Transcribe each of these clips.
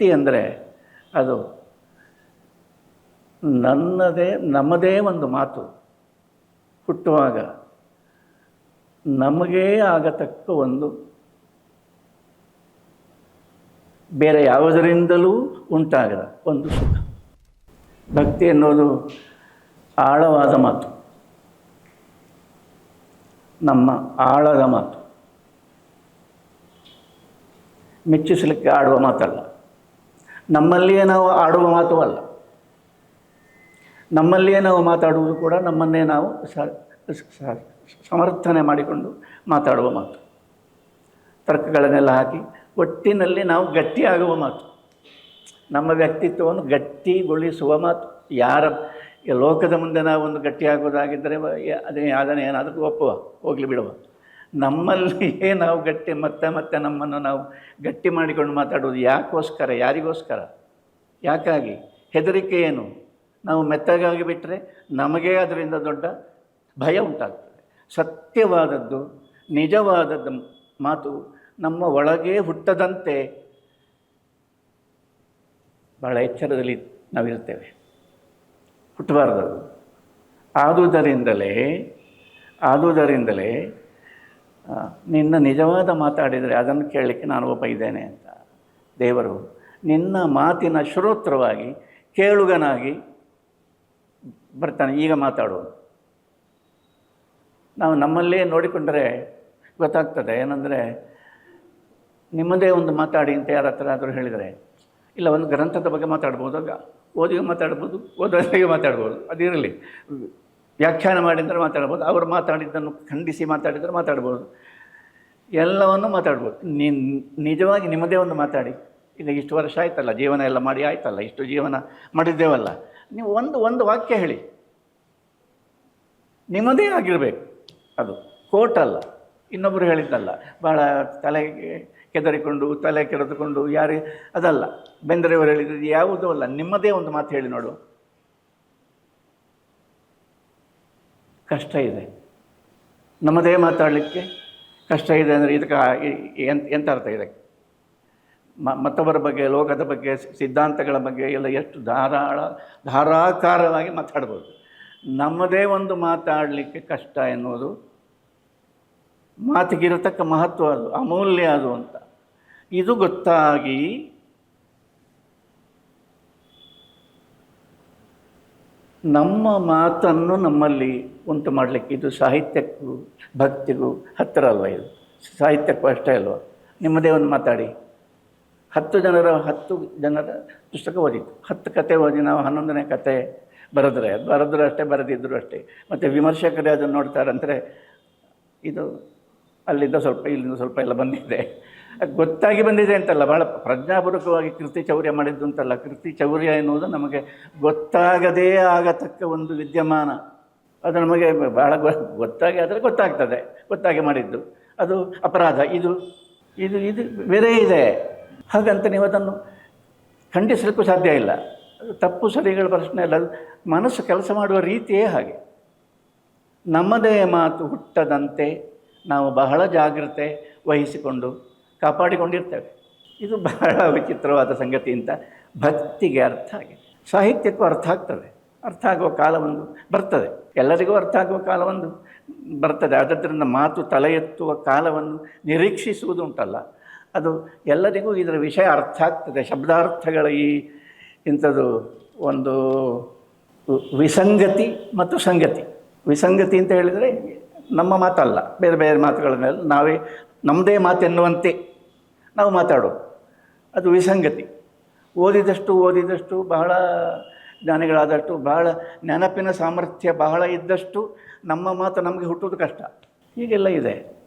ಭಕ್ತಿ ಅಂದರೆ ಅದು ನನ್ನದೇ, ನಮ್ಮದೇ ಒಂದು ಮಾತು. ಹುಟ್ಟುವಾಗ ನಮಗೇ ಆಗತಕ್ಕ ಒಂದು ಬೇರೆ ಯಾವುದರಿಂದಲೂ ಉಂಟಾಗದ ಒಂದು ಸುಖ. ಭಕ್ತಿ ಎನ್ನುವುದು ಆಳವಾದ ಮಾತು. ನಮ್ಮ ಆಳದ ಮಾತು. ಮೆಚ್ಚಿಸಲಿಕ್ಕೆ ಆಡುವ ಮಾತಲ್ಲ. ನಮ್ಮಲ್ಲಿಯೇ ನಾವು ಆಡುವ ಮಾತು ಅಲ್ಲ ನಮ್ಮಲ್ಲಿಯೇ ನಾವು ಮಾತಾಡುವುದು ಕೂಡ ನಮ್ಮನ್ನೇ ನಾವು ಸಮರ್ಥನೆ ಮಾಡಿಕೊಂಡು ಮಾತಾಡುವ ಮಾತು. ತರ್ಕಗಳನ್ನೆಲ್ಲ ಹಾಕಿ ಒಟ್ಟಿನಲ್ಲಿ ನಾವು ಗಟ್ಟಿಯಾಗುವ ಮಾತು. ನಮ್ಮ ವ್ಯಕ್ತಿತ್ವವನ್ನು ಗಟ್ಟಿಗೊಳಿಸುವ ಮಾತು. ಯಾರ ಲೋಕದ ಮುಂದೆ ನಾವು ಒಂದು ಗಟ್ಟಿಯಾಗೋದಾಗಿದ್ದರೆ ಅದೇ ಅದನ್ನು ಏನಾದರೂ ಒಪ್ಪುವ, ಹೋಗಲಿ ಬಿಡುವ. ನಮ್ಮಲ್ಲಿಯೇ ನಾವು ಗಟ್ಟಿ, ಮತ್ತೆ ಮತ್ತೆ ನಮ್ಮನ್ನು ನಾವು ಗಟ್ಟಿ ಮಾಡಿಕೊಂಡು ಮಾತಾಡೋದು ಯಾಕೋಸ್ಕರ, ಯಾರಿಗೋಸ್ಕರ? ಯಾಕಾಗಿ? ಹೆದರಿಕೆ ಏನು? ನಾವು ಮೆತ್ತಗಾಗಿ ಬಿಟ್ಟರೆ ನಮಗೇ ಅದರಿಂದ ದೊಡ್ಡ ಭಯ ಉಂಟಾಗ್ತದೆ. ಸತ್ಯವಾದದ್ದು, ನಿಜವಾದದ್ದು ಮಾತು ನಮ್ಮ ಒಳಗೇ ಹುಟ್ಟದಂತೆ ಬಹಳ ಎಚ್ಚರದಲ್ಲಿ ನಾವಿರ್ತೇವೆ ಹುಟ್ಟಬಾರ್ದು. ಆದುದರಿಂದಲೇ ಆದುದರಿಂದಲೇ ನಿನ್ನ ನಿಜವಾದ ಮಾತಾಡಿದರೆ ಅದನ್ನು ಕೇಳಲಿಕ್ಕೆ ನಾನು ಒಬ್ಬ ಇದ್ದೇನೆ ಅಂತ. ದೇವರು, ನಿನ್ನ ಮಾತಿನ ಶ್ರೋತ್ರವಾಗಿ, ಕೇಳುಗನಾಗಿ ಬರ್ತಾನೆ. ಈಗ ಮಾತಾಡುವ ನಾವು ನಮ್ಮಲ್ಲೇ ನೋಡಿಕೊಂಡರೆ ಗೊತ್ತಾಗ್ತದೆ. ಏನಂದರೆ, ನಿಮ್ಮದೇ ಒಂದು ಮಾತಾಡಿ ಅಂತ ಯಾರ ಹತ್ರ ಆದರೂ ಹೇಳಿದರೆ, ಇಲ್ಲ, ಒಂದು ಗ್ರಂಥದ ಬಗ್ಗೆ ಮಾತಾಡ್ಬೋದು. ಓದಿಗೆ ಮಾತಾಡ್ಬೋದು ಓದೋರಿಗೆ ಮಾತಾಡ್ಬೋದು. ಅದಿರಲಿ. ವ್ಯಾಖ್ಯಾನ ಮಾಡಿದರೆ ಮಾತಾಡ್ಬೋದು, ಅವರು ಮಾತಾಡಿದ್ದನ್ನು ಖಂಡಿಸಿ ಮಾತಾಡಿದರೆ ಮಾತಾಡ್ಬೋದು. ಎಲ್ಲವನ್ನು ಮಾತಾಡ್ಬೋದು. ನಿನ್, ನಿಜವಾಗಿ ನಿಮ್ಮದೇ ಒಂದು ಮಾತಾಡಿ. ಈಗ ಇಷ್ಟು ವರ್ಷ ಆಯ್ತಲ್ಲ, ಜೀವನ ಎಲ್ಲ ಮಾಡಿ ಆಯ್ತಲ್ಲ, ಇಷ್ಟು ಜೀವನ ಮಾಡಿದ್ದೇವಲ್ಲ. ನೀವು ಒಂದು ಒಂದು ವಾಕ್ಯ ಹೇಳಿ. ನಿಮ್ಮದೇ ಆಗಿರಬೇಕು. ಅದು ಕೋಟ್ ಅಲ್ಲ ಇನ್ನೊಬ್ಬರು ಹೇಳಿದ್ದಲ್ಲ, ಭಾಳ ತಲೆಗೆ ಕೆದರಿಕೊಂಡು, ತಲೆ ಕೆರೆದುಕೊಂಡು, ಯಾರೇ, ಅದಲ್ಲ. ಬೆಂದರೆಯವರು ಹೇಳಿದ್ದು ಯಾವುದೂ ಅಲ್ಲ, ನಿಮ್ಮದೇ ಒಂದು ಮಾತು ಹೇಳಿ ನೋಡು. ಕಷ್ಟ ಇದೆ. ನಮ್ಮದೇ ಮಾತಾಡಲಿಕ್ಕೆ ಕಷ್ಟ ಇದೆ ಅಂದರೆ ಇದಕ್ಕೆ ಎಂತ ಎಂತ ಅರ್ಥ ಇದೆ? ಮ, ಮತ್ತೊಬ್ಬರ ಬಗ್ಗೆ, ಲೋಕದ ಬಗ್ಗೆ ಸಿದ್ಧಾಂತಗಳ ಬಗ್ಗೆ ಎಲ್ಲ ಎಷ್ಟು ಧಾರಾಳ, ಧಾರಾಕಾರವಾಗಿ ಮಾತಾಡ್ಬೋದು. ನಮ್ಮದೇ ಒಂದು ಮಾತಾಡಲಿಕ್ಕೆ ಕಷ್ಟ ಎನ್ನುವುದು ಮಾತಿಗಿರತಕ್ಕ ಮಹತ್ವ ಅದು, ಅಮೂಲ್ಯ ಅದು ಅಂತ. ಇದು ಗೊತ್ತಾಗಿ ನಮ್ಮ ಮಾತನ್ನು ನಮ್ಮಲ್ಲಿ ಉಂಟು ಮಾಡಲಿಕ್ಕೆ ಇದು ಸಾಹಿತ್ಯಕ್ಕೂ, ಭಕ್ತಿಗೂ ಹತ್ತಿರ ಅಲ್ವ ಇದು? ಸಾಹಿತ್ಯಕ್ಕೂ ಅಷ್ಟೇ ಅಲ್ವ? ನಿಮ್ಮದೇ ಒಂದು ಮಾತಾಡಿ. ಹತ್ತು ಜನರ ಹತ್ತು ಜನರ ಪುಸ್ತಕ ಓದಿತ್ತು ಹತ್ತು ಕತೆ ಓದಿ ನಾವು ಹನ್ನೊಂದನೇ ಕತೆ ಬರೆದ್ರೆ ಬರೆದ್ರು ಅಷ್ಟೇ, ಬರೆದಿದ್ರು ಅಷ್ಟೇ. ಮತ್ತು ವಿಮರ್ಶಕರೇ ಅದನ್ನು ನೋಡ್ತಾರಂದರೆ ಇದು ಅಲ್ಲಿಂದ ಸ್ವಲ್ಪ, ಇಲ್ಲಿಂದ ಸ್ವಲ್ಪ ಎಲ್ಲ ಬಂದಿದೆ. ಗೊತ್ತಾಗಿ ಬಂದಿದೆ ಅಂತಲ್ಲ, ಬಹಳ ಪ್ರಜ್ಞಾಪೂರ್ವಕವಾಗಿ ಕೃತಿ ಚೌರ್ಯ ಮಾಡಿದ್ದು ಅಂತಲ್ಲ. ಕೃತಿ ಚೌರ್ಯ ಎನ್ನುವುದು ನಮಗೆ ಗೊತ್ತಾಗದೇ ಆಗತಕ್ಕ ಒಂದು ವಿದ್ಯಮಾನ. ಅದು ನಮಗೆ ಬಹಳ ಗೊತ್ತಾಗಿ ಆದರೆ ಗೊತ್ತಾಗ್ತದೆ, ಗೊತ್ತಾಗಿ ಮಾಡಿದ್ದು. ಅದು ಅಪರಾಧ. ಇದು ಇದು ಇದು ಬೇರೆ ಇದೆ. ಹಾಗಂತ ನೀವು ಅದನ್ನು ಖಂಡಿಸಲಿಕ್ಕೂ ಸಾಧ್ಯ ಇಲ್ಲ. ತಪ್ಪು ಸರಿಗಳ ಪ್ರಶ್ನೆ ಅದು ಮನಸ್ಸು ಕೆಲಸ ಮಾಡುವ ರೀತಿಯೇ ಹಾಗೆ. ನಮ್ಮದೇ ಮಾತು ಹುಟ್ಟದಂತೆ ನಾವು ಬಹಳ ಜಾಗ್ರತೆ ವಹಿಸಿಕೊಂಡು ಕಾಪಾಡಿಕೊಂಡಿರ್ತೇವೆ. ಇದು ಬಹಳ ವಿಚಿತ್ರವಾದ ಸಂಗತಿ ಅಂತ ಭಕ್ತಿಗೆ ಅರ್ಥ ಆಗಿದೆ. ಸಾಹಿತ್ಯಕ್ಕೂ ಅರ್ಥ ಆಗ್ತದೆ. ಅರ್ಥ ಆಗುವ ಕಾಲ ಒಂದು ಬರ್ತದೆ. ಎಲ್ಲರಿಗೂ ಅರ್ಥ ಆಗುವ ಕಾಲ ಒಂದು ಬರ್ತದೆ. ಆದ್ದರಿಂದ ಮಾತು ತಲೆ ಎತ್ತುವ ಕಾಲವನ್ನು ನಿರೀಕ್ಷಿಸುವುದು ಉಂಟಲ್ಲ ಅದು ಎಲ್ಲರಿಗೂ ಇದರ ವಿಷಯ ಅರ್ಥ ಆಗ್ತದೆ. ಶಬ್ದಾರ್ಥಗಳ ಈ ಇಂಥದ್ದು ಒಂದು ವಿಸಂಗತಿ ಮತ್ತು ಸಂಗತಿ. ವಿಸಂಗತಿ ಅಂತ ಹೇಳಿದರೆ ನಮ್ಮ ಮಾತಲ್ಲ. ಬೇರೆ ಬೇರೆ ಮಾತುಗಳನ್ನೆಲ್ಲ ನಾವೇ ನಮ್ಮದೇ ಮಾತೆನ್ನುವಂತೆ ನಾವು ಮಾತಾಡೋದು. ಅದು ವಿಸಂಗತಿ. ಓದಿದಷ್ಟು ಓದಿದಷ್ಟು ಬಹಳ ಜ್ಞಾನಿಗಳಾದಷ್ಟು ಬಹಳ ನೆನಪಿನ ಸಾಮರ್ಥ್ಯ ಬಹಳ ಇದ್ದಷ್ಟು ನಮ್ಮ ಮಾತು ನಮಗೆ ಹುಟ್ಟೋದು ಕಷ್ಟ. ಹೀಗೆಲ್ಲ ಇದೆ.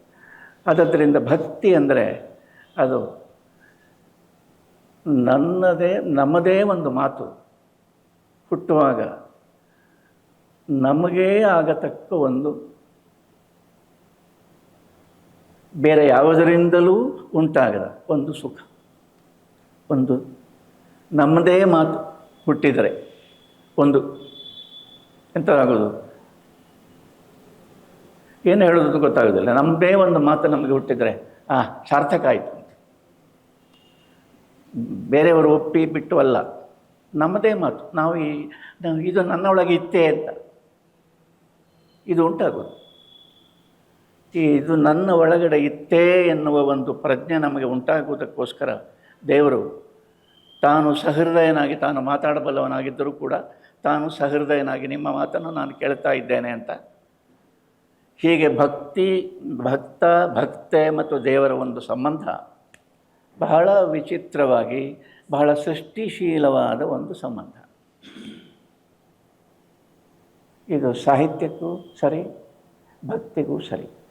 ಆದ್ದರಿಂದ ಭಕ್ತಿ ಅಂದರೆ ಅದು ನನ್ನದೇ, ನಮ್ಮದೇ ಒಂದು ಮಾತು. ಹುಟ್ಟುವಾಗ ನಮಗೇ ಆಗತಕ್ಕ ಒಂದು ಬೇರೆ ಯಾವುದರಿಂದಲೂ ಉಂಟಾಗದ ಒಂದು ಸುಖ. ಒಂದು ನಮ್ಮದೇ ಮಾತು ಹುಟ್ಟಿದರೆ ಒಂದು ಎಂಥದಾಗೋದು ಏನು ಹೇಳೋದು ಗೊತ್ತಾಗೋದಿಲ್ಲ. ನಮ್ಮದೇ ಒಂದು ಮಾತು ನಮಗೆ ಹುಟ್ಟಿದರೆ, ಆ, ಸಾರ್ಥಕ ಆಯಿತು. ಬೇರೆಯವರು ಒಪ್ಪಿ ಬಿಟ್ಟು ಅಲ್ಲ. ನಮ್ಮದೇ ಮಾತು. ನಾವು ಈ ಇದು ನನ್ನೊಳಗೆ ಇತ್ತೇ ಅಂತ. ಇದು ಉಂಟಾಗೋದು. ಇದು ನನ್ನ ಒಳಗಡೆ ಇತ್ತೇ ಎನ್ನುವ ಒಂದು ಪ್ರಜ್ಞೆ ನಮಗೆ ಉಂಟಾಗುವುದಕ್ಕೋಸ್ಕರ ದೇವರು ತಾನು ಸಹೃದಯನಾಗಿ, ತಾನು ಮಾತಾಡಬಲ್ಲವನಾಗಿದ್ದರೂ ಕೂಡ ತಾನು ಸಹೃದಯನಾಗಿ ನಿಮ್ಮ ಮಾತನ್ನು ನಾನು ಕೇಳ್ತಾ ಇದ್ದೇನೆ ಅಂತ. ಹೀಗೆ ಭಕ್ತಿ, ಭಕ್ತ, ಭಕ್ತೆ ಮತ್ತು ದೇವರ ಒಂದು ಸಂಬಂಧ ಬಹಳ ವಿಚಿತ್ರವಾಗಿ, ಬಹಳ ಸೃಷ್ಟಿಶೀಲವಾದ ಒಂದು ಸಂಬಂಧ. ಇದು ಸಾಹಿತ್ಯಕ್ಕೂ ಸರಿ, ಭಕ್ತಿಗೂ ಸರಿ.